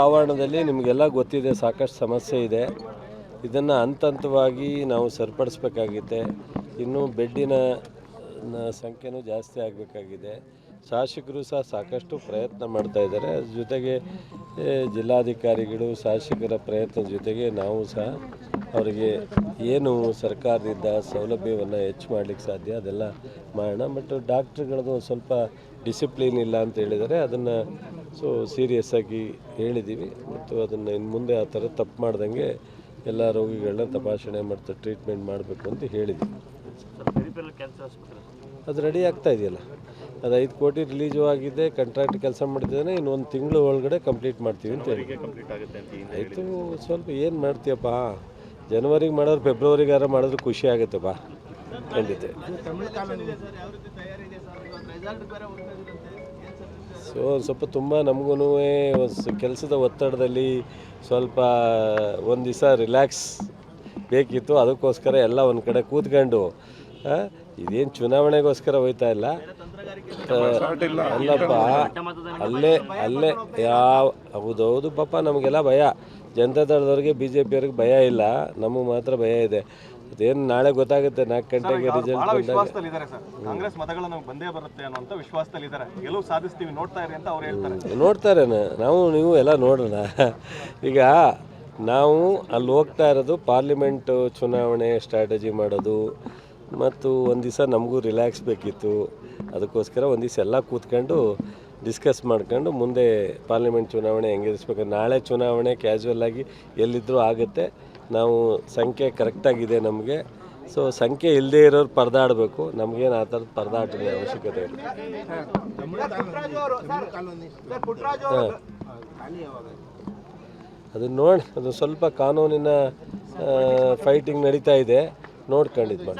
ಆವರಣದಲ್ಲಿ ನಿಮಗೆಲ್ಲ ಗೊತ್ತಿದೆ, ಸಾಕಷ್ಟು ಸಮಸ್ಯೆ ಇದೆ. ಇದನ್ನು ಹಂತ ಹಂತವಾಗಿ ನಾವು ಸರಿಪಡಿಸ್ಬೇಕಾಗಿದೆ ಇನ್ನೂ ಬೆಡ್ಡಿನ ಸಂಖ್ಯೆನೂ ಜಾಸ್ತಿ ಆಗಬೇಕಾಗಿದೆ. ಶಾಸಕರು ಸಹ ಸಾಕಷ್ಟು ಪ್ರಯತ್ನ ಮಾಡ್ತಾ ಇದ್ದಾರೆ. ಜೊತೆಗೆ ಜಿಲ್ಲಾಧಿಕಾರಿಗಳು, ಶಾಸಕರ ಪ್ರಯತ್ನದ ಜೊತೆಗೆ ನಾವು ಸಹ ಅವರಿಗೆ ಏನು ಸರ್ಕಾರದಿಂದ ಸೌಲಭ್ಯವನ್ನು ಹೆಚ್ಚು ಮಾಡಲಿಕ್ಕೆ ಸಾಧ್ಯ ಅದೆಲ್ಲ ಮಾಡೋಣ. ಬಟ್ ಡಾಕ್ಟ್ರುಗಳದ್ದು ಸ್ವಲ್ಪ ಡಿಸಿಪ್ಲಿನ್ ಇಲ್ಲ ಅಂತ ಹೇಳಿದರೆ ಅದನ್ನು ಸೊ ಸೀರಿಯಸ್ ಆಗಿ ಹೇಳಿದ್ದೀವಿ. ಮತ್ತು ಅದನ್ನು ಇನ್ನು ಮುಂದೆ ಆ ಥರ ತಪ್ಪು ಮಾಡ್ದಂಗೆ ಎಲ್ಲ ರೋಗಿಗಳನ್ನ ತಪಾಸಣೆ ಮಾಡ್ತಾ ಟ್ರೀಟ್ಮೆಂಟ್ ಮಾಡಬೇಕು ಅಂತ ಹೇಳಿದ್ದೀವಿ. ಅದು ರೆಡಿ ಆಗ್ತಾ ಇದೆಯಲ್ಲ. ಅದು ಐದು ಕೋಟಿ ರಿಲೀಸು ಆಗಿದೆ ಕಾಂಟ್ರಾಕ್ಟ್ ಕೆಲಸ ಮಾಡ್ತಿದ್ದಾನೆ ಇನ್ನು ಒಂದು ತಿಂಗಳು ಒಳಗಡೆ ಕಂಪ್ಲೀಟ್ ಮಾಡ್ತೀವಿ ಅಂತ ಹೇಳಿ ಆಯಿತು ಸ್ವಲ್ಪ ಏನು ಮಾಡ್ತೀಯಪ್ಪ? ಜನವರಿಗೆ ಮಾಡೋರು ಫೆಬ್ರವರಿಗಾರ ಮಾಡಿದ್ರೆ ಖುಷಿ ಆಗುತ್ತೆ ಬಾ. ಖಂಡಿತ. ಸೊ ಸ್ವಲ್ಪ ತುಂಬ ನಮಗೂ ಕೆಲಸದ ಒತ್ತಡದಲ್ಲಿ ಸ್ವಲ್ಪ ಒಂದು ದಿವಸ ರಿಲ್ಯಾಕ್ಸ್ ಬೇಕಿತ್ತು. ಅದಕ್ಕೋಸ್ಕರ ಎಲ್ಲ ಒಂದು ಕಡೆ ಕೂತ್ಕೊಂಡು ಇದೇನು ಚುನಾವಣೆಗೋಸ್ಕರ ಹೋಯ್ತಾ ಇಲ್ಲ. ಅಲ್ಲಪ್ಪ ಅಲ್ಲೇ ಅಲ್ಲೇ ಯಾವ ಹೌದೌದು ಪಾಪ ನಮಗೆಲ್ಲ ಭಯ. ಜನತಾ ದಳದವ್ರಿಗೆ ಬಿ ಜೆ ಪಿಯವ್ರಿಗೆ ಭಯ ಇಲ್ಲ. ನಮಗೆ ಮಾತ್ರ ಭಯ ಇದೆ. ಅದೇನು ನಾಳೆ ಗೊತ್ತಾಗುತ್ತೆ ನಾಲ್ಕು ಗಂಟೆಗೆ ರಿಸಲ್ಟ್ ಬಂದಾಗ. ಕಾಂಗ್ರೆಸ್ ಮತಗಳು ನಮ್ಗೆ ಬಂದೇ ಬರುತ್ತೆ ಅನ್ನೋಂಥ ವಿಶ್ವಾಸದಲ್ಲಿ ಇದ್ದಾರೆ. ಗೆಲುವು ಸಾಧಿಸ್ತೀವಿ ನೋಡ್ತಾ ಇರಿ ಅಂತ ಅವ್ರು ಹೇಳ್ತಾರೆ. ನೋಡ್ತಾರೆ ನಾವು ನೀವು ಎಲ್ಲ ನೋಡೋಣ. ಈಗ ನಾವು ಅಲ್ಲಿ ಹೋಗ್ತಾ ಇರೋದು ಪಾರ್ಲಿಮೆಂಟ್ ಚುನಾವಣೆ ಸ್ಟ್ರಾಟಜಿ ಮಾಡೋದು. ಮತ್ತು ಒಂದು ದಿವಸ ನಮಗೂ ರಿಲ್ಯಾಕ್ಸ್ ಬೇಕಿತ್ತು. ಅದಕ್ಕೋಸ್ಕರ ಒಂದು ದಿವಸ ಎಲ್ಲ ಕೂತ್ಕೊಂಡು ಡಿಸ್ಕಸ್ ಮಾಡ್ಕೊಂಡು ಮುಂದೆ ಪಾರ್ಲಿಮೆಂಟ್ ಚುನಾವಣೆ ಹೆಂಗೆ ಇರಿಸ್ಬೇಕು ನಾಳೆ ಚುನಾವಣೆ ಕ್ಯಾಶುವಲ್ ಆಗಿ ಎಲ್ಲಿದ್ದರೂ ಆಗುತ್ತೆ. ನಾವು ಸಂಖ್ಯೆ ಕರೆಕ್ಟಾಗಿದೆ ನಮಗೆ. ಸೊ ಸಂಖ್ಯೆ ಇಲ್ಲದೆ ಇರೋರು ಪರದಾಡಬೇಕು. ನಮಗೇನು ಆ ಥರದ ಪರದಾಟದ ಅವಶ್ಯಕತೆ ಇಲ್ಲ. ಅದನ್ನು ನೋಡಿ, ಅದು ಸ್ವಲ್ಪ ಕಾನೂನಿನ ಫೈಟಿಂಗ್ ನಡೀತಾ ಇದೆ. ನೋಡ್ಕೊಂಡು ಇದು ಮಾಡಿ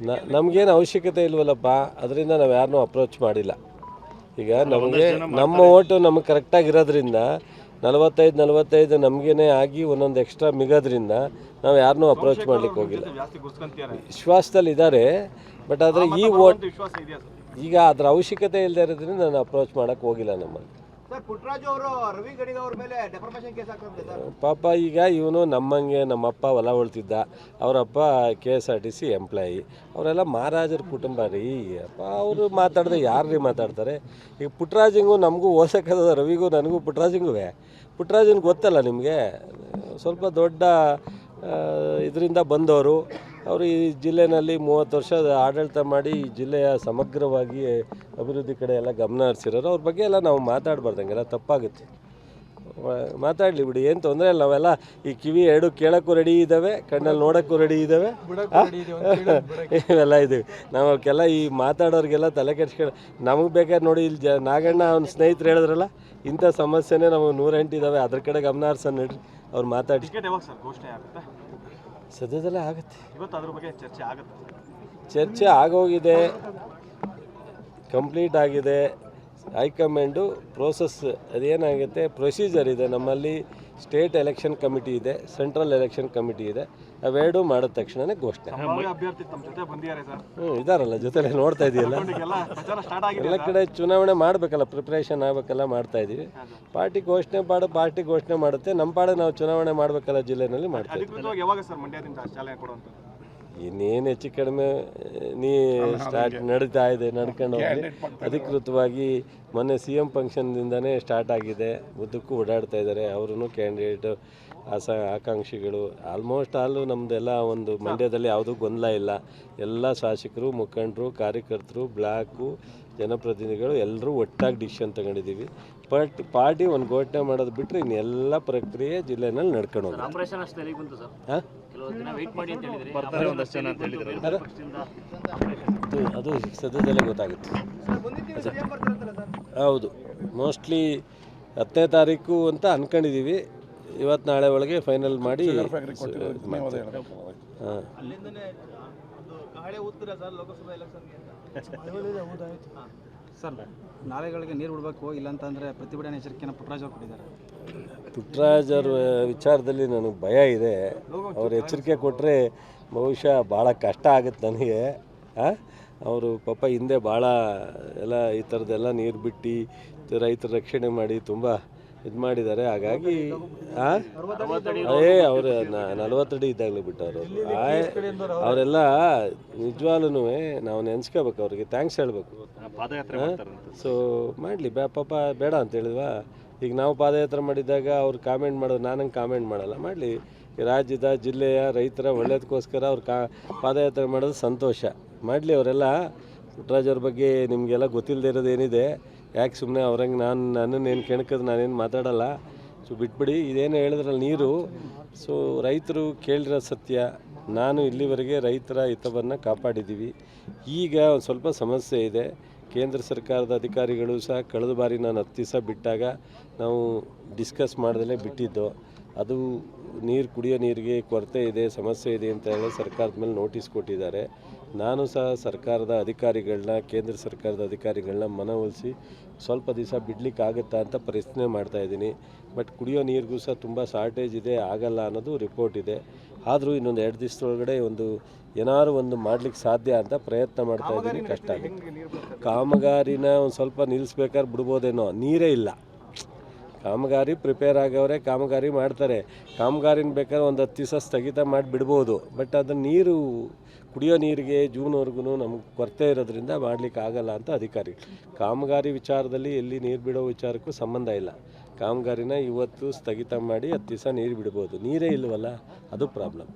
ನ- ನಮಗೇನು ಅವಶ್ಯಕತೆ ಇಲ್ವಲ್ಲಪ್ಪ ಅದರಿಂದ ನಾವು ಯಾರನ್ನೂ ಅಪ್ರೋಚ್ ಮಾಡಿಲ್ಲ. ಈಗ ನಮಗೆ ನಮ್ಮ ಓಟು ನಮಗೆ ಕರೆಕ್ಟಾಗಿರೋದ್ರಿಂದ ನಲವತ್ತೈದು ನಲವತ್ತೈದು ನಮಗೇನೆ ಆಗಿ ಒಂದೊಂದು ಎಕ್ಸ್ಟ್ರಾ ಮಿಗೋದ್ರಿಂದ ನಾವು ಯಾರನ್ನೂ ಅಪ್ರೋಚ್ ಮಾಡ್ಲಿಕ್ಕೆ ಹೋಗಿಲ್ಲ. ವಿಶ್ವಾಸದಲ್ಲಿ ಇದ್ದಾರೆ ಬಟ್ ಆದರೆ ಈ ಓಟ್ ವಿಶ್ವಾಸ ಇದೆಯಾ ಸರ್? ಈಗ ಅದರ ಅವಶ್ಯಕತೆ ಇಲ್ಲದೆ ಇರೋದ್ರಿಂದ ನಾನು ಅಪ್ರೋಚ್ ಮಾಡೋಕ್ಕೆ ಹೋಗಿಲ್ಲ ನಮ್ಮಲ್ಲಿ. ಪಾಪ ಈಗ ಇವನು ನಮ್ಮಂಗೆ ನಮ್ಮಪ್ಪ ಹೊಲ ಉಳ್ತಿದ್ದ ಅವರಪ್ಪ K S R T C employee ಅವರೆಲ್ಲ ಮಹಾರಾಜರ ಕುಟುಂಬ ರೀ. ಅಪ್ಪ, ಅವರು ಮಾತಾಡಿದ್ರೆ ಯಾರು ರೀ ಮಾತಾಡ್ತಾರೆ? ಈಗ ಪುಟ್ರಾಜಿಂಗು ನಮಗೂ ಓದಕ್ಕದ ರವಿಗೂ ನನಗೂ ಪುಟ್ರಾಜಿಂಗುವೆ. ಪುಟ್ಟರಾಜನ್ ಗೊತ್ತಲ್ಲ ನಿಮಗೆ? ಸ್ವಲ್ಪ ದೊಡ್ಡ ಇದರಿಂದ ಬಂದವರು ಅವರು ಈ ಜಿಲ್ಲೆನಲ್ಲಿ ಮೂವತ್ತು ವರ್ಷ ಆಡಳಿತ ಮಾಡಿ ಈ ಜಿಲ್ಲೆಯ ಸಮಗ್ರವಾಗಿ ಅಭಿವೃದ್ಧಿ ಕಡೆ ಎಲ್ಲ ಗಮನ ಹರಿಸಿರೋರು ಅವ್ರ ಬಗ್ಗೆ ಎಲ್ಲ ನಾವು ಮಾತಾಡಬಾರ್ದಂಗೆಲ್ಲ ತಪ್ಪಾಗುತ್ತೆ. ಮಾತಾಡಲಿ ಬಿಡಿ ಏನು ತೊಂದರೆ ಇಲ್ಲ ನಾವೆಲ್ಲ ಈ ಕಿವಿ ಎರಡು ಕೇಳೋಕ್ಕೂ ರೆಡಿ ಇದ್ದಾವೆ ಕಣ್ಣಲ್ಲಿ ನೋಡೋಕ್ಕೂ ರೆಡಿ ಇದ್ದಾವೆ? ಇವೆಲ್ಲ ಇದ್ದೀವಿ ನಾವು ಅವಕ್ಕೆಲ್ಲ ಈ ಮಾತಾಡೋರಿಗೆಲ್ಲ ತಲೆ ಕೆಡ್ಸ್ಕೊಂಡು ನಮಗೆ ಬೇಕಾದ್ರೆ ನೋಡಿ ಇಲ್ಲಿ ಜ ನಾಗಣ್ಣ ಅವ್ನ ಸ್ನೇಹಿತರು ಹೇಳಿದ್ರಲ್ಲ ಇಂಥ ಸಮಸ್ಯೆನೇ ನಮಗೆ ನೂರೆಂಟು ಇದ್ದಾವೆ ಅದ್ರ ಕಡೆ ಗಮನ ಹರಿಸ ನಡ್ರಿ ಅವ್ರು ಮಾತಾಡಿ ಸದ್ಯದಲ್ಲೇ ಆಗುತ್ತೆ. ಇವತ್ತು ಅದ್ರ ಬಗ್ಗೆ ಚರ್ಚೆ ಆಗುತ್ತೆ. ಚರ್ಚೆ ಆಗೋಗಿದೆ. ಕಂಪ್ಲೀಟ್ ಆಗಿದೆ. ಹೈಕಮಾಂಡು ಪ್ರೋಸೆಸ್ ಅದೇನಾಗುತ್ತೆ ಪ್ರೊಸೀಜರ್ ಇದೆ. ನಮ್ಮಲ್ಲಿ ಸ್ಟೇಟ್ ಎಲೆಕ್ಷನ್ ಕಮಿಟಿ ಇದೆ ಸೆಂಟ್ರಲ್ ಎಲೆಕ್ಷನ್ ಕಮಿಟಿ ಇದೆ. ಅವೆರಡೂ ಮಾಡಿದ ತಕ್ಷಣವೇ ಘೋಷಣೆ. ಸಂಭಾವ್ಯ ಅಭ್ಯರ್ಥಿ ತಮ್ಮ ಜೊತೆ ಬಂದಿದ್ದಾರೆ ಸರ್. ಹ್ಞೂ ಇದಾರಲ್ಲ ಜೊತೆಲೆ ನೋಡ್ತಾ ಇದೆಯಲ್ಲ. ಎಲ್ಲ ಕಡೆ ಚುನಾವಣೆ ಮಾಡಬೇಕಲ್ಲ ಪ್ರಿಪ್ರೇಷನ್ ಆಗಬೇಕಲ್ಲ ಮಾಡ್ತಾ ಇದ್ದೀವಿ ಪಾರ್ಟಿ ಘೋಷಣೆ ಪಾಡು ಪಾರ್ಟಿ ಘೋಷಣೆ ಮಾಡುತ್ತೆ. ನಮ್ಮ ಪಾಡು ನಾವು ಚುನಾವಣೆ ಮಾಡಬೇಕಲ್ಲ ಜಿಲ್ಲೆನಲ್ಲಿ ಮಾಡ್ತಾ ಇನ್ನೇನು ಹೆಚ್ಚು ಕಡಿಮೆ ನೀ ಸ್ಟಾರ್ಟ್ ನಡೀತಾ ಇದೆ ನಡ್ಕೊಂಡು ಹೋಗಿ ಅಧಿಕೃತವಾಗಿ ಮೊನ್ನೆ ಸಿ ಎಂ ಫಂಕ್ಷನ್ದಿಂದನೇ ಸ್ಟಾರ್ಟ್ ಆಗಿದೆ. ಉದ್ದಕ್ಕೂ ಓಡಾಡ್ತಾ ಇದ್ದಾರೆ. ಅವರು ಕ್ಯಾಂಡಿಡೇಟ್ ಆಸ ಆಕಾಂಕ್ಷಿಗಳು. ಆಲ್ಮೋಸ್ಟ್ ಆಲು ನಮ್ಮದೆಲ್ಲ ಒಂದು ಮಂಡ್ಯದಲ್ಲಿ ಯಾವುದೂ ಗೊಂದಲ ಇಲ್ಲ. ಎಲ್ಲ ಶಾಸಕರು ಮುಖಂಡರು ಕಾರ್ಯಕರ್ತರು ಬ್ಲಾಕು ಜನಪ್ರತಿನಿಧಿಗಳು ಎಲ್ಲರೂ ಒಟ್ಟಾಗಿ ಡಿಸಿಷನ್ ತಗೊಂಡಿದ್ದೀವಿ. ಬಟ್ ಪಾರ್ಟಿ ಒಂದು ಘೋಷಣೆ ಮಾಡೋದು ಬಿಟ್ಟರೆ ಇನ್ನೆಲ್ಲ ಪ್ರಕ್ರಿಯೆ ಜಿಲ್ಲೆನಲ್ಲಿ ನಡ್ಕೊಂಡು ಹೋಗುತ್ತೆ. ಆಪರೇಷನ್ ಅಷ್ಟು ಎಲ್ಲಿಗೆ ಸರ್? ಹಾಂ? ಕೆಲವು ದಿನ ವೆಯ್ಟ್ ಮಾಡಿ ಅಂತ ಹೇಳಿದ್ರಿ. ಬರ್ತಾರೆ ಒಂದಷ್ಟು ಅಂತ ಹೇಳಿದ್ರು. ಅದು. ಅದು ಸದ್ಯದಲ್ಲೇ ಗೊತ್ತಾಗುತ್ತೆ. ಹೌದು. ಮೋಸ್ಟ್ಲಿ ಹತ್ತನೇ ತಾರೀಕು ಅಂತ ಅಂದ್ಕೊಂಡಿದ್ದೀವಿ ಇವತ್ತು ನಾಳೆ ಒಳಗೆ ಫೈನಲ್ ಮಾಡಿ ಹಾಂ. ಸರ್ ನಾಲೆಗಳಿಗೆ ನೀರು ಬಿಡಬೇಕು ಇಲ್ಲಾಂತಂದರೆ ಪ್ರತಿಭಟನೆ ಎಚ್ಚರಿಕೆಯನ್ನು ಪುಟ್ಟರಾಜ್ ಅವರು ಕೊಟ್ಟಿದ್ದಾರೆ. ಪುಟ್ಟರಾಜ್ ಅವ್ರ ವಿಚಾರದಲ್ಲಿ ನನಗೆ ಭಯ ಇದೆ. ಅವ್ರು ಎಚ್ಚರಿಕೆ ಕೊಟ್ಟರೆ ಬಹುಶಃ ಭಾಳ ಕಷ್ಟ ಆಗುತ್ತೆ ನನಗೆ. ಅವರು ಪಾಪ ಹಿಂದೆ ಭಾಳ ಎಲ್ಲ ಈ ಥರದ್ದೆಲ್ಲ ನೀರು ಬಿಟ್ಟು ರೈತರ ರಕ್ಷಣೆ ಮಾಡಿ ತುಂಬ ಇದು ಮಾಡಿದ್ದಾರೆ ಹಾಗಾಗಿ? ಏ ಅವರು ನಲ್ವತ್ತಡಿ ಇದ್ದಾಗಲೇ ಬಿಟ್ಟವರು. ಅವರೆಲ್ಲ ನಿಜವಾಗ್ಲೂ ನಾವು ನೆನ್ಸ್ಕೋಬೇಕು ಅವ್ರಿಗೆ ಥ್ಯಾಂಕ್ಸ್ ಹೇಳಬೇಕು. ಸೊ ಮಾಡಲಿ ಬ್ಯಾ ಪಾಪ ಬೇಡ ಅಂತ ಹೇಳಿದ್ವಾ? ಈಗ ನಾವು ಪಾದಯಾತ್ರೆ ಮಾಡಿದಾಗ ಅವ್ರು ಕಾಮೆಂಟ್ ಮಾಡೋದು ನಾನಂಗೆ ಕಾಮೆಂಟ್ ಮಾಡಲ್ಲ. ಮಾಡಲಿ ರಾಜ್ಯದ ಜಿಲ್ಲೆಯ ರೈತರ ಒಳ್ಳೆಯದಕ್ಕೋಸ್ಕರ ಅವ್ರು ಕಾ ಪಾದಯಾತ್ರೆ ಮಾಡೋದು ಸಂತೋಷ. ಮಾಡಲಿ ಅವರೆಲ್ಲ ಪುಟ್ಟರಾಜ್ ಅವ್ರ ಬಗ್ಗೆ ನಿಮಗೆಲ್ಲ ಗೊತ್ತಿಲ್ಲದೆ ಇರೋದು ಏನಿದೆ? ಯಾಕೆ ಸುಮ್ಮನೆ ಅವ್ರಂಗೆ ನಾನು ನನ್ನನ್ನೇನು ಕೆಣಕದು ನಾನೇನು ಮಾತಾಡಲ್ಲ? ಸೊ ಬಿಟ್ಬಿಡಿ, ಇದೇನು ಹೇಳಿದ್ರಲ್ಲ ನೀರು. ಸೊ ರೈತರು ಕೇಳಿರೋ ಸತ್ಯ, ನಾನು ಇಲ್ಲಿವರೆಗೆ ರೈತರ ಹಿತವನ್ನು ಕಾಪಾಡಿದ್ದೀವಿ. ಈಗ ಒಂದು ಸ್ವಲ್ಪ ಸಮಸ್ಯೆ ಇದೆ. ಕೇಂದ್ರ ಸರ್ಕಾರದ ಅಧಿಕಾರಿಗಳು ಸಹ ಕಳೆದ ಬಾರಿ ನಾನು ಹತ್ತು ದಿವಸ ಬಿಟ್ಟಾಗ ನಾವು ಡಿಸ್ಕಸ್ ಮಾಡದೇ ಬಿಟ್ಟಿದ್ದು. ಅದು ನೀರು ಕುಡಿಯೋ ನೀರಿಗೆ ಕೊರತೆ ಇದೆ, ಸಮಸ್ಯೆ ಇದೆ ಅಂತ ಹೇಳಿ ಸರ್ಕಾರದ ಮೇಲೆ ನೋಟಿಸ್ ಕೊಟ್ಟಿದ್ದಾರೆ. ನಾನು ಸಹ ಸರ್ಕಾರದ ಅಧಿಕಾರಿಗಳನ್ನ, ಕೇಂದ್ರ ಸರ್ಕಾರದ ಅಧಿಕಾರಿಗಳನ್ನ ಮನವೊಲಿಸಿ ಸ್ವಲ್ಪ ದಿವಸ ಬಿಡ್ಲಿಕ್ಕೆ ಆಗುತ್ತಾ ಅಂತ ಪ್ರಯತ್ನ ಮಾಡ್ತಾ ಇದ್ದೀನಿ. ಬಟ್ ಕುಡಿಯೋ ನೀರಿಗೂ ಸಹ ತುಂಬ ಶಾರ್ಟೇಜ್ ಇದೆ, ಆಗಲ್ಲ ಅನ್ನೋದು ರಿಪೋರ್ಟ್ ಇದೆ. ಆದರೂ ಇನ್ನೊಂದು ಎರಡು ದಿವಸದೊಳಗಡೆ ಒಂದು ಏನಾದ್ರು ಒಂದು ಮಾಡ್ಲಿಕ್ಕೆ ಸಾಧ್ಯ ಅಂತ ಪ್ರಯತ್ನ ಮಾಡ್ತಾ ಇದ್ದೀನಿ, ಕಷ್ಟ ಆಗುತ್ತೆ ಕಾಮಗಾರಿನ ಒಂದು ಸ್ವಲ್ಪ ನಿಲ್ಲಿಸ್ಬೇಕಾದ್ರೆ ಬಿಡ್ಬೋದೇನೋ, ನೀರೇ ಇಲ್ಲ. ಕಾಮಗಾರಿ ಪ್ರಿಪೇರ್ ಆಗವ್ರೆ ಕಾಮಗಾರಿ ಮಾಡ್ತಾರೆ. ಕಾಮಗಾರಿನ ಬೇಕಾದ್ರೆ ಒಂದು ಹತ್ತು ದಿವಸ ಸ್ಥಗಿತ ಮಾಡಿ ಬಿಡ್ಬೋದು ಬಟ್ ಅದು ನೀರು ಕುಡಿಯೋ ನೀರಿಗೆ ಜೂನ್ವರೆಗೂ ನಮಗೆ ಕೊರತೆ ಇರೋದ್ರಿಂದ ಮಾಡಲಿಕ್ಕೆ ಆಗಲ್ಲ ಅಂತ ಅಧಿಕಾರಿ. ಕಾಮಗಾರಿ ವಿಚಾರದಲ್ಲಿ ಎಲ್ಲಿ ನೀರು ಬಿಡೋ ವಿಚಾರಕ್ಕೂ ಸಂಬಂಧ ಇಲ್ಲ. ಕಾಮಗಾರಿನ ಇವತ್ತು ಸ್ಥಗಿತ ಮಾಡಿ ಹತ್ತು ದಿವಸ ನೀರು ಬಿಡ್ಬೋದು. ನೀರೇ ಇಲ್ಲವಲ್ಲ ಅದು ಪ್ರಾಬ್ಲಮ್